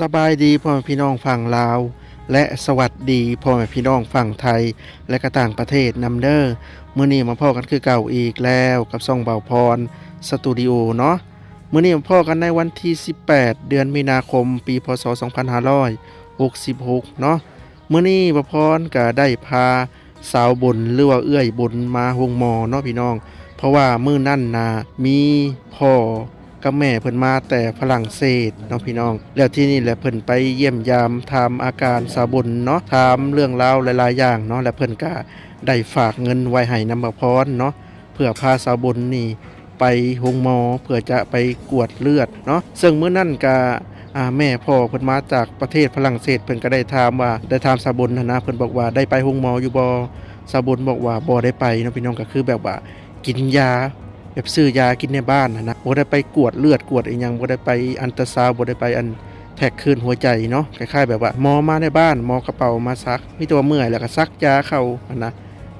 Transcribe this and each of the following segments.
สบายดีพ่อแม่พี่น้องฝั่งลาว และสวัสดีพ่อแม่พี่น้องฝั่งไทย และก็ต่างประเทศนำเด้อมื้อนี้มาพ่อกันคือเก่าอีกแล้วกับซ่องเบาพรสตูดิโอเนาะมื้อนี้มาพ่อกันในวันที่ 18 เดือนมีนาคม ปีพศ 2566 เนาะมื้อนี้บ่พรก็ได้พาสาวบนหรือว่าเอื้อยบนมาโรงมอเนาะพี่น้อง เพราะว่ามื้อนั่นนะมีพ่อ กับแม่เพิ่นมาแต่ฝรั่งเศสเนาะพี่น้อง แล้วที่นี่แหละเพิ่นไปเยี่ยมยามถามอาการสาบุญเนาะถามเรื่องราวหลายๆอย่างเนาะและเพิ่นก็ได้ฝากเงินไว้ให้นำมาพรเนาะเพื่อพาสาบุญนี่ไปโรงหมอเพื่อจะไปกวดเลือดเนาะซึ่งเมื้อนั้นก็อ่าแม่พ่อเพิ่นมาจากประเทศฝรั่งเศสเพิ่นก็ได้ถามว่าได้ถามสาบุญนะนะเพิ่นบอกว่าได้ไปโรงหมออยู่บ่สาบุญบอกว่าบ่ได้ไปเนาะพี่น้องก็คือแบบว่ากินยา แบบซื้อยากินในบ้านนะนะบ่ได้ไปกวดเลือดกวดอีหยังบ่ได้ไปอันตราซาวบ่ได้ไปอันแท็กคืนหัวใจเนาะคล้ายๆแบบว่าหมอมาในบ้านหมอกระเป๋ามาซักมีตัวเมื่อยแล้วก็ซักยาเข้าอันนะ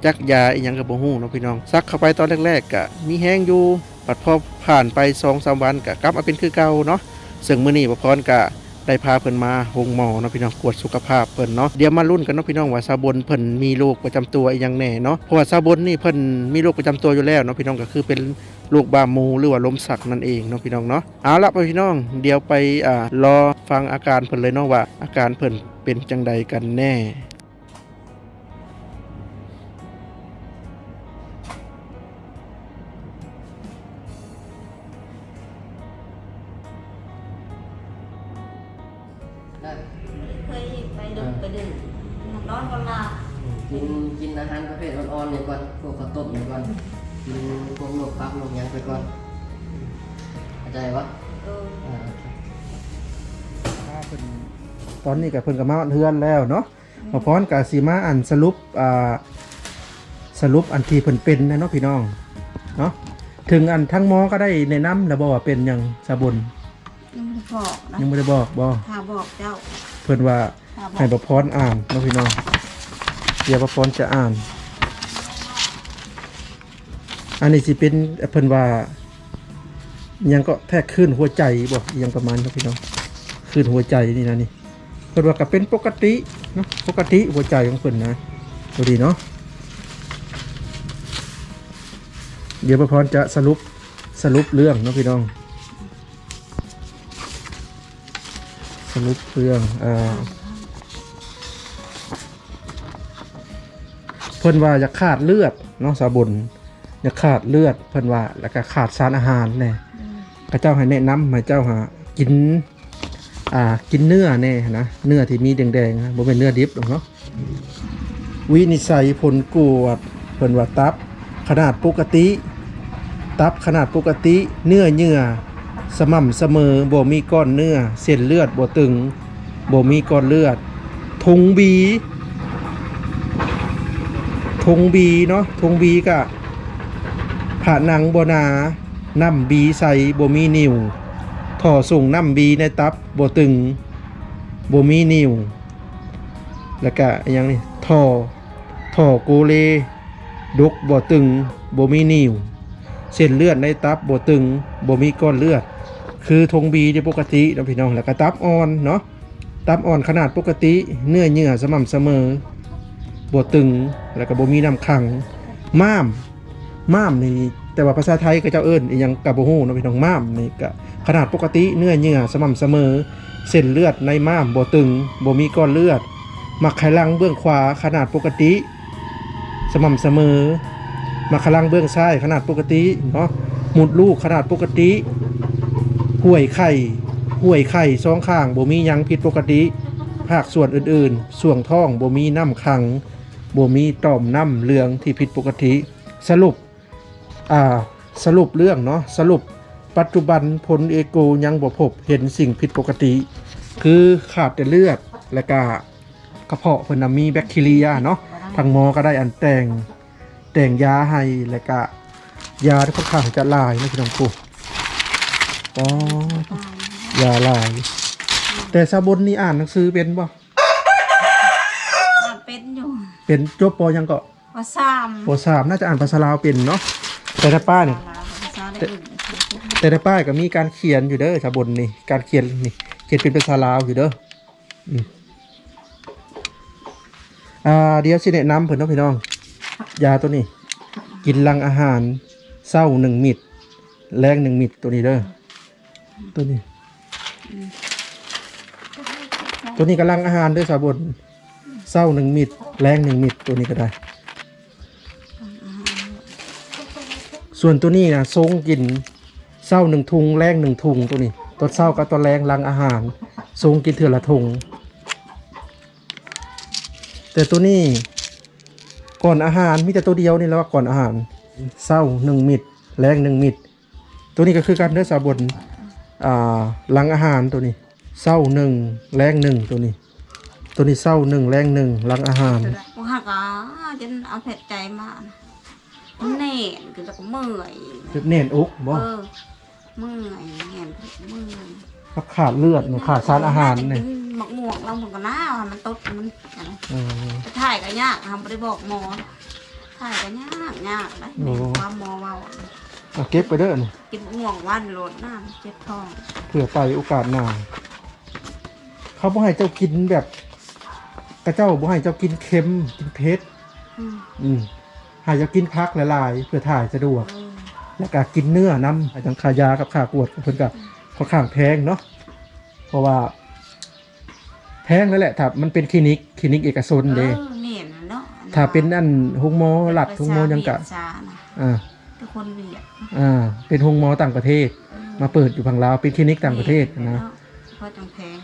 จักยาอีหยังก็บ่ฮู้เนาะพี่น้องซักเข้าไปตอนแรกๆก็มีแห้งอยู่บัดพอผ่านไป2-3วันก็กลับมาเป็นคือเก่าเนาะซึ่งมื้อนี้บ่พรก็ ได้พาเพิ่นมาหงหมอเนาะพี่น้องกวดสุขภาพเพิ่นเนาะเดี๋ยวมาลุ้นกันเนาะพี่น้องว่าซาบนเพิ่นมีโรคประจำตัวอีหยังแน่เนาะเพราะว่าซาบนนี่เพิ่นมีโรคประจำตัวอยู่แล้วเนาะพี่น้องก็คือเป็นลูกบามูหรือว่าลมสักนั่นเองเนาะพี่น้องเนาะเอาละพี่น้องเดี๋ยวไปอ่ารอฟังอาการเพิ่นเลยเนาะว่าอาการเพิ่นเป็นจังใดกันแน่ ได้เคยไปดึกไปดื่มนอนก็หลับกินกินอาหารประเภทอ่อนๆเนี่ยก่อนพวกข้าวต้มเนี่ยก่อนกินพวกลวกผักลวกหยังไปก่อนเข้าใจปะเอออ่าตอนนี้กับเพิ่นก็มาเฮือนแล้วเนาะมาพร้อนกับสีมาอันสรุปอ่าสรุปอันที่เพิ่นเป็นนะเนาะพี่น้องเนาะถึงอันทั้งหมอก็ได้แนะนำแล้วบอกว่าเป็นหยังสาบุญยังไม่ได้ บอกนะยังไม่ได้บอกบ่ถ้าบอกเจ้าเพิ่นว่าถ้าบอให้กประพรอ่านเนาะพี่น้องเดี๋ยวประพรจะอ่าน อันนี้สิเป็นเพิ่นว่าอิหยังก็แทกขึ้นหัวใจบ่อิหยังประมาณนี้พี่น้องขึ้นหัวใจนี่นะนี่เพิ่นว่าก็เป็นปกติเนาะปกติหัวใจของเพิ่นนะดูดีเนาะเดี๋ยวประพรจะสรุปสรุปเรื่องเนาะพี่น้อง สรุปเรื่องอ่าเพิ่นว่าจะขาดเลือดเนาะสาบุญจะขาดเลือดเพิ่นว่าแล้วก็ขาดสารอาหารแน่พระเจ้าให้แนะนำให้เจ้าหากินอ่ากินเนื้อแน่นะเนื้อที่มีแดงๆนะบ่เป็นเนื้อดิบหรอกเนาะวินิจฉัยผลกวดเพิ่นว่าตับขนาดปกติ ตับขนาดปกติ เนื้อเยื่อ สม่ำเสมอบ่มีก้อนเนื้อ เส้นเลือดบ่ตึงบ่มีก้อนเลือดทุงบีธงบีเนาะธงบีกะผาหนังบนาน้ำบีใส่บ่มีนิ่วถ่อส่งน้ำบีในตับบ่ตึงบ่มีนิ่วแล้วก็อหยังนี่ท่อท่อโกเลดกบ่ตึงบ่มีนิ่วเส้นเลือดในตับบ่ตึงบ่มีก้อนเลือด คือธงบีที่ปกติเนาะพี่น้องแล้วก็ตับอ่อนเนาะตับอ่อนขนาดปกติ เนื้อเยื่อสม่ำเสมอบวตึงแล้วก็บ่มีน้ำขังม่ามม่ามนี่แต่ว่าภาษาไทยก็เจ้าเอิ้นอีหยังกับบ่ฮู้เนะพี่น้องม่ามนี่ก็ขนาดปกติเนื้อเยื่อสม่ำเสมอ เส้นเลือดในม่ามบ่ตึงบ่มีก้อนเลือดมักไขลังเบื้องขวาขนาดปกติ สม่ำเสมอมักไขลังเบื้องซ้ายขนาดปกติเนาะหมุดลูกขนาดปกติ ห่วยไข่ห่วยไข่สองข้างบ่มียังผิดปกติภาคส่วนอื่นๆ ส่วงท้องบ่มีน้ำขังบ่มีต่อมน้ำเหลืองที่ผิดปกติ สรุปอ่าสรุปเรื่องเนาะสรุปปัจจุบันผลเอโกยังบ่พบเห็นสิ่งผิดปกติ คือขาดแต่เลือดและก็กระเพาะเพิ่นนมีแบคทีเรียเนาะทางหมอก็ได้อันแต่งแต่งยาให้และก็ยาที่ค่อนข้างจะลายนะพี่น้องครู อ๋อยาลาย แต่ซาบนนี่อ่านหนังสือเป็นบ่อ่านเป็นอยู่เป็นจบปยังก็ภาษามปสามน่าจะอ่านภาษาลาวเป็นเนาะแต่ถ้าป้าเนี่ยภาษาได้อื่นแต่ในป้ายก็มีการเขียนอยู่เด้อชาบนนี่การเขียนนี่เขียนเป็นภาษาลาวอยู่เด้ออืมอ่าเดี๋ยวสิแนะนำเพิ่นเนาะพี่น้อง ยาตัวนี้ กินหลังอาหารเศร้าหนึ่งมิดแรงหนึ่งมิดตัวนี้เด้อ ตัวนี้ ตัวนี้กำลังอาหารด้วยสาบนเศร้าหนึ่งมิดแรงหนึ่งมิดตัวนี้ก็ได้ ส่วนตัวนี้นะทรงกินเศร้าหนึ่งทุงแรงหนึ่งทุงตัวนี้ตัวเศร้ากับตัวแรงหลังอาหารทรงกินเถื่อละทุงแต่ตัวนี้ก่อนอาหารมีแต่ตัวเดียวนี่แล้วว่าก่อนอาหารเศร้าหนึ่งมิดแรงหนึ่งมิดตัวนี้ก็คือการเนื้อสาบน อ่าหลังอาหารตัวนี้เศร้าหนึ่งแรงหนึ่งตัวนี้ ตัวนี้เศร้าหนึ่งแรงหนึ่งหลังอาหารกูหักอะจนเอาเผ็ดใจมามันแน่นคือจะก็เมื่อยจุดเน่นอุกบ่เออเมื่อยแน่นเมื่อยถ้าขาดเลือดเนี่ยขาดสารอาหารเนี่ยกินหมกหมวกเราเหมือนกันนะว่ามันตดมันอะไรเออจะถ่ายก็ยากทำไม่ได้บอกหมอถ่ายก็ยากยากเลยโอ้ความหมอเบา เอาเก็บไปเด้อนี่กินหมวกวันโหลดหน้าเจ็บท้องเผื่อไปโอกาสหน้าเขาบ่ให้เจ้ากินแบบกระเจ้าบ่ให้เจ้ากินเค็มกินเผ็ดอืมอืมให้เจ้ากินพักหลายๆเพื่อถ่ายสะดวก เออแล้วก็กินเนื้อนำอาจารย์ขายากับขากวดเพิ่นก็ค่อนข้างแพงเนาะเพราะว่า แพงนั่นแหละถ้ามันเป็นคลินิกคลินิกเอกชนเด้ เออเน่นน่ะเนาะถ้าเป็นอันฮุงหมอหลัดฮุงหมอหยังกะเวีดชาน่ะอ่า ทุกคนเวียดอ่าเป็นฮุงหมอต่างประเทศเออมาเปิดอยู่ฝั่งลาวเป็นคลินิกต่างประเทศนะเพราะจังแพง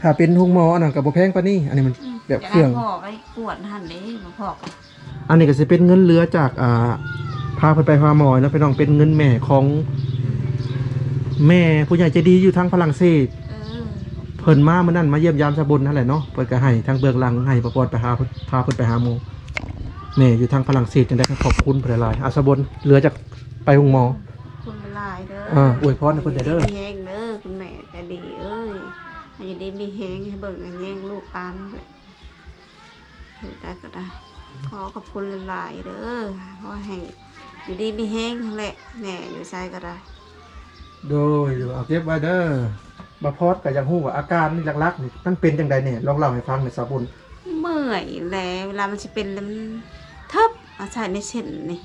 ถ้าเป็นฮุงหมออันนั้นก็บ่แพงปานนี้อันนี้มันแบบเครื่องจะได้พอกไอ้ปวดหันเด้มาพอกอะอันนี้ก็สิเป็นเงินเหลือจากอ่าพาเพิ่นไปพาหมอแล้วไปน้องเป็นเงินแม่ของแม่ผู้ใหญ่ใจดีอยู่ทางฝรั่งเศสเออเพิ่นมาเมื่อนั้นมาเยี่ยมยามสะบนนั่นแหละเนาะเพิ่นก็ให้ทางเบื้องหลังให้ประปอดไปหาเพิ่นพาเพิ่นไปหาหม อแม่อยู่ทางฝรั่งเศสจังได๋ก็ขอบคุณเพิ่นหลายๆอาสะบนเหลือจากไปโรงหมอ คุณเป็นลายเด้ออ่าอวยพรให้เพิ่นเด้อ มีแห้งเด้อคุณแม่แต่ดีเอ้ยให้อยู่ดีมีแห้งให้เบิ่งให้แห้งลูกปานเลยเออได้ก็ได้ ขอขอบคุณหลายๆเด้อเพราะให้อยู่ดีมีแห้งนั่นแหละแม่อยู่ใส่ก็ได้ โดยเอาเก็บไว้เด้อบ่พอดก็อยากฮู้ว่าอาการนี่หลักๆนี่มันเป็นจังไดเนี่ยลองเล่าให้ฟังหน่อยสะบนเมื่อยแล้วเวลามันจะเป็นแล้วมันทึบ อาศัยในเส้นนี่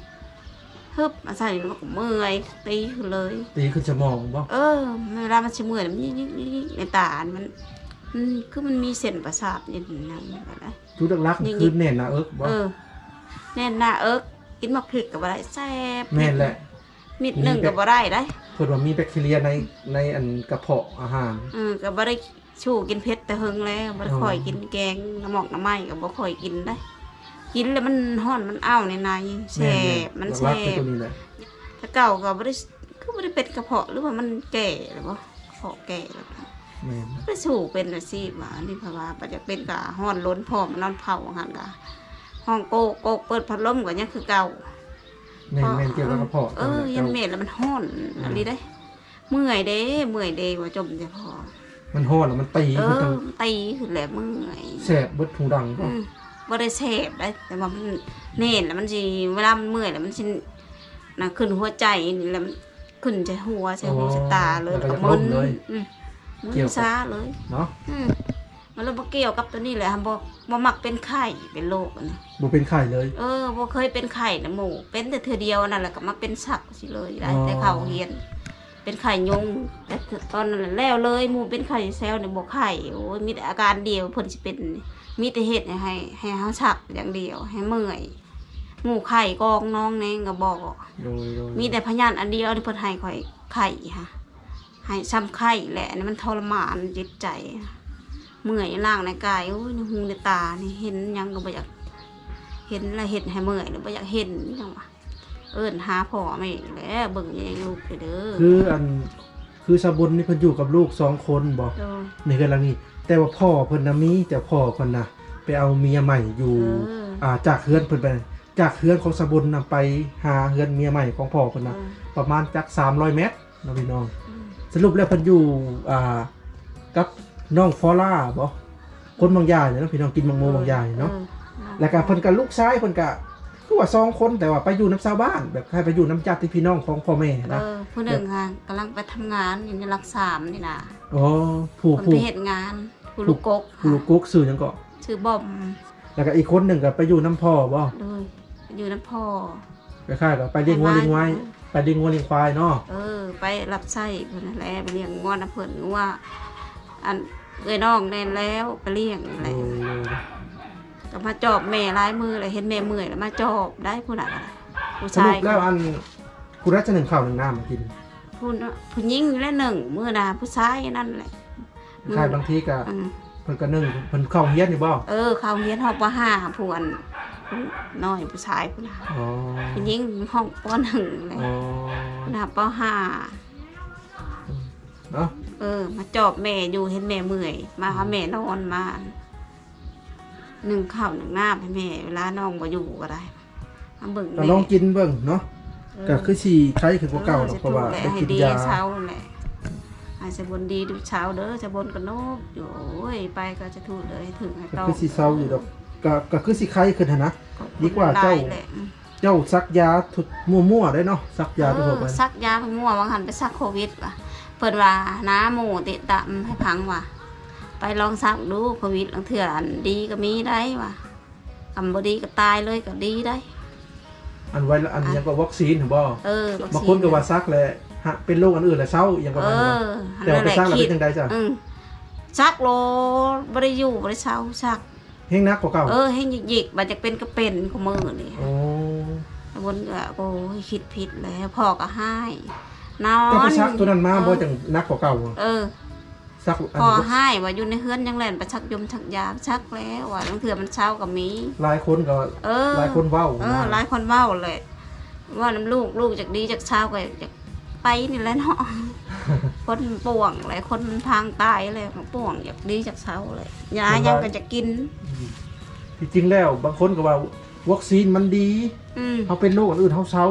ทึบอาศัยแล้วมันก็เมื่อยตีขึ้นเลย ตีขึ้นสมองบ่เออเวลามันจะเมื่อยมันยิ่งยิ่งยิ่งในตามันมันคือมันมีเส้นประสาทนี่นั่นแบบนั้นจุดหลักๆนี่คือแน่นหนาเอิกบ่เออแน่นหน้าเอิกกินมะพริกกับอะไรแซ่บแม่นแหละมิดหนึ่งกับอะไรได้เพิ่นว่ามีแบคทีเรียในในอันกระเพาะอาหารเออกับอะไรชูกินเผ็ดแต่เฮิงแล้วบ่ได้อ๋อค่อยกินแกงน้ำหมอกน้ำไม้กับบ่ค่อยกินได้ กินแล้วมันห้อนมันอ้าวในในแซ่บมันหลัแซ่กๆคือบตัวนี้แหละถ้าเก่าก็บ่ได้คือบ่ได้เป็นกระเพาะหรือว่ามันแก่หรือบ่กระเพาะแก่แล้วแม่นไปสู่เป็นอาชีพว่านี่เพราะว่าปัจจะเป็นกะห้อนล้นพร้อมนอนเผาหันกะห้องโกโกเปิดพัดลมก็ยังคือเก่าแม่นแม่นเกี่ยวกับกระเพาะเออยันเม็ดแล้วมันห้อนอะไรได้ เมื่อยเด้เมื่อยเด้ว่าจมจะพอมันฮ้อนแล้วมันตีเอคืออจังตีขึ้นแล้วเมื่อยแสบเบิดหูดังบ่อืม บ่ได้เสพได้แต่ว่ามันเน่นแล้วมันสิเวลามันเมื่อยแล้วมันสิน่ะขึ้นหัวใจนี่แล้วมันขึ้นใจหัวใจหูใจตาเลยแล้วก็มึนอืมมึนซาเลยเนาะอืมมันเลยบ่เกี่ยวกับตัวนี้เลยค่ะบ่บ่มักเป็นไข้เป็นโรคอันนี้บ่เป็นไข้เลย เออบ่เคยเป็นไข้นะหมู่เป็นแต่เทื่อเดียวนั่นแหละก็มาเป็นสักสิเลยได้อ๋อแต่เขาเฮียน เป็นไข้ยุงแต่ตอนนั้นแล้วเลยหมู่เป็นไข้แซวเนี่ยบ่ไข้โอ้ยมีแต่อาการเดียวเพิ่นสิเป็นมีแต่เฮ็ดให้ให้เฮาชักอย่างเดียวให้เมื่อยหมู่ไข้กองน้องแนงก็บอกโดยโดยมีแต่พยานอันเดียวที่เพิ่นให้ข่อยไข่ค่ะให้ซ้ำไข่แหละอันนี่มันทรมานจิตใจเมื่อยล่างในกายโอ้ยในหูในตานี่เห็นหยังก็บ่อยากเห็นแล้วเห็นให้เมื่อยแล้วบ่อยากเห็นจังวะ เอิ้นหาพ่อแม่แหล้วเบิ่งแยงลูกไปเด้อคืออันคือสะบุญนี่เพิ่นอยู่กับลูกสองคนบ่โดยในกำลังนี้แต่ว่าพ่อเพิ่นน่ะมีแต่พ่อเพิ่นน่ะไปเอาเมียใหม่อยู่ เอออ่าจากเฮือนเพิ่นไปจากเฮือนของสะบุญน่ะไปหาเฮือนเมียใหม่ของพ่อเพิ่นเอน่ะอประมาณจัก300 เมตรเนาะพี่น้อง อืมสรุปแล้วเพิ่นอยู่อ่ากับน้องฟอล่าบ่คนบางยายเนี่ยเนาะพี่น้องกินบางโมบางยายเนาะออแล้วก็เพิ่นกับลูกชายเพิ่นก็ก็ คือว่าสองคนแต่ว่าไปอยู่น้ำชาวบ้าน แบบใครไปอยู่น้ำญาติพี่น้องของพ่อแม่เอนะอผู้หนึ่งค่ะกำลังไปทำงานอยู่ในรักสามนี่นะอ๋อผู้คนผู้ไปเห็นงานผู้ลูกกกผู้ลูกกุ๊กสื่อหยังก็ชื่อบอมแล้วก็อีกคนหนึ่งก็ไปอยู่น้ำพ่อบ่เลยอยู่น้ำพ่อคล้ายๆกับไปเลี้ยงวัวเลี้ยงไว้ไปเลี้ยงวัวเลี้ยงควายเนาะเออ ไปรับใช้เพิ่นนั่นแหละไปเลี้ยงงอนน้ำเพิ่นว่าอันเอ้ยน้องแน่นแล้วไปเลี้ยงนี่แหละโอ้ ก็มาจอบแม่ลายมือเลยเห็นแม่เมื่อยแล้วมาจอบได้ผู้หนักอะไรผู้สชารุยปแล้วอันกูรัชหนึ่งข้าวหนึ่งน้ำมากินผู้น่ะผู้หญิงและหนึ่งมือหนาผู้ชายนั่นแหละคล้ายบางทีก็อืมเพิ่นก็นึ่งเพิ่นเข้าเฮียนอยู่บ่เออเขาเฮียนห้องปห้าผู้อันผู้น้อยผู้ชายผู้หนาอ๋อผู้หญิงห้องปหนึ่งเลยอ๋อผู้หนาปห้า เนาะ เออ มาจอบแม่อยู่เห็นแม่เมื่อย มาหาแม่นอนมา หนึ่งข้าวหนึ่งน้ำให้แม่เวลาน้องมาอยู่ก็ได้มาเบิ่งก็แม่ลองกินเบิ่งเนาะเออก็คือสิใช้คือกว่าเก่าเนาะเพราะว่าออได้ให้กินดียาเช้าแหละให้สบนดีดูเช้าเด้อจะบนกันโนบอยู่โอ้ยไปก็จะถูกเลยถึงให้ก็เต้าคือสิเซาอยู่ดอกก็ก็คือสิไข้ขึ้นหั่นนะดีกว่าเจ้าได้แหละเจ้าซักยาทุกมั่วๆได้เนาะซักยาเอทุกอไปซักยาเพิ่งมั่ววังหันไปซักโควิดว่ะเปิดว่าน้าหมูติดตามให้พังว่ะ ไปลองซักดูโควิดลองเถื่ออันดีก็มีได้ว่ะคำบดีก็ตายเลยก็ดีได้ อันไว้อันยังก็วัคซีนเห็นบ่เออวับางคนก็ว่าซักแหละฮะเป็นโรคอันอื่นแล้วเศร้าอย่างประเอมาณนั้นอแต่ว่าไปซักแล้วคิเป็นจังไดจ้ะอืมซักโลบริอยู่บริเช้าซักเฮงนักกว่าเก่าเออให้หยิกๆมันจะเป็นก็เป็นของมือนี่โอ้วนก็โอ้ยคิดผิดแล้วพ่อก็ให้นอเจ้าไปนซักตัวนั้นมาบ่จังนักกว่าเก่าอะเออ ซักอันพ่อให้ว่าอยู่ในเฮือนยังแล่นไปชักยมชักยาชักแล้วว่าบางเถื่อมันเช้ากับมีหลายคนก็เออหลายคนเว้าเออนะหลายคนเว้าเลยว่าน้ำลูกลูกจากดีจากเช้าก็จากไปนี่แหละเนาะคนป่วงหลายคนมันพังตายเลยมันป่วงอยากดีจากเช้าเลยยายังก็จะกินที่จริงแล้วบางคนก็ว่าวัคซีนมันดีอืมเขาเป็นโรคอันอื่นเขาเศร้า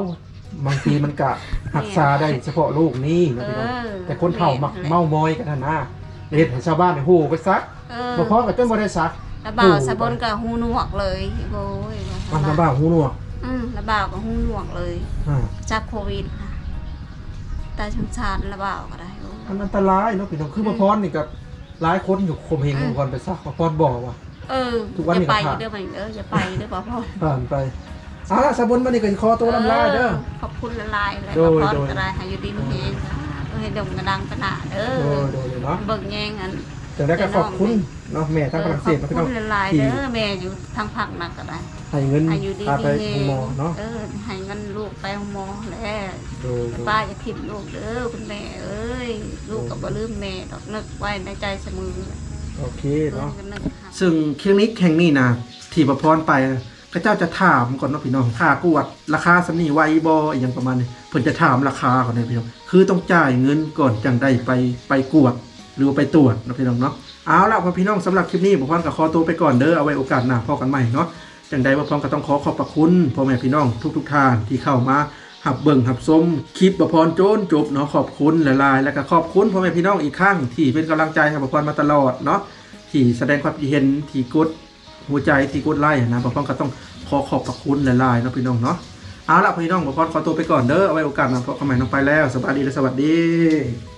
บางทีมันกะรักษาได้เฉพาะโรคนี้นะพี่น้องเออแต่คนเฒ่ามักเมามอยกันหั่นนะ เฮ็ดให้ชาวบ้านเนี่ยโหไปซักเออบ่พอกับจนบ่ได้ซัก ระบ่าวสะบนกับหูหนวกเลยโอ้ยมันลำบากหูหนวกอืมระบ่าวกับหูหนวกเลย อ่าจากโควิดค่ะตายชงชาติระบ่าวก็ได้โอ้มันอันตรายเนาะพี่น้องคือบ่พรนี่กับหลายคนอยู่ข่มเหงบ่พรไปซักบ่พรบอกว่า เออทุกวันนี้อย่าไปก็ขาด เด้อไปเด้ออย่าไปเด้อพ่อพ่อผ่านไปเอาล่ะสบุนบัดนี้ก็สิขอตัวลำลาเด้อ ขอบคุณละลายเลยโดยพ่อโดยก็ได้ให้อยู่ดีมีเอง ให้ดงกระดังกระหนาเด้อโดยโดยเนาะเบิ่งแยงอันจังได้ก็ขอบคุณเนาะแม่ทางฝรั่งเศสขอบเนาะพี่น้องคุณละลายที่เด้อแม่อยู่ทางภาคหนักก็ได้ให้เงินให้อยู่ดีพาไปมีหาหมอเนาะเออให้เงินลูกไปหาหมอแล้ว โดยโดย ป้าจะพิมพ์ลูกเด้อคุณแม่เอ้ย ลูกก็บ่ลืมแม่ดอกนึกไว้ในใจเสมอโอเคเนาะเนาะซึ่งคลินิกแห่งนี้นะที่ประพรไป ก็เจ้าจะถามก่อนเนาะพี่น้องค่ากวด ราคาสำนีไวบออย่างประมาณนี้เพิ่นจะถามราคาก่อนเลยพี่น้องคือต้องจ่ายเงินก่อนจังได้ไปไปกวด หรือไปตรวจนะพี่น้องเนาะเอาละพ่อพี่น้องสำหรับคลิปนี้ประพรกับขอตัวไปก่อนเด้อเอาไว้โอกาสหน้าพอกันใหม่เนาะจังใดประพรก็ต้องขอขอบพระคุณพ่อแม่พี่น้องทุกๆทท่านที่เข้ามาหับเบิ่งหับส้มคลิปประพรโจนจบเนาะขอบคุณหลายๆแล้วก็ขอบคุณพ่อแม่พี่น้องอีกครั้งที่เป็นกำลังใจให้ประพรมาตลอดเนาะที่แสดงความคิดเห็นที่กด หัวใจที่กดไลค์นะบางคนก็ต้องขอขอบพระคุณหลายๆนะพี่น้องเนาะเอาละพี่น้องบางคนขอตัวไปก่อนเด้อเอาไว้โอกาสหน้าพบกันใหม่น้องไปแล้วสวัสดีและสวัสดี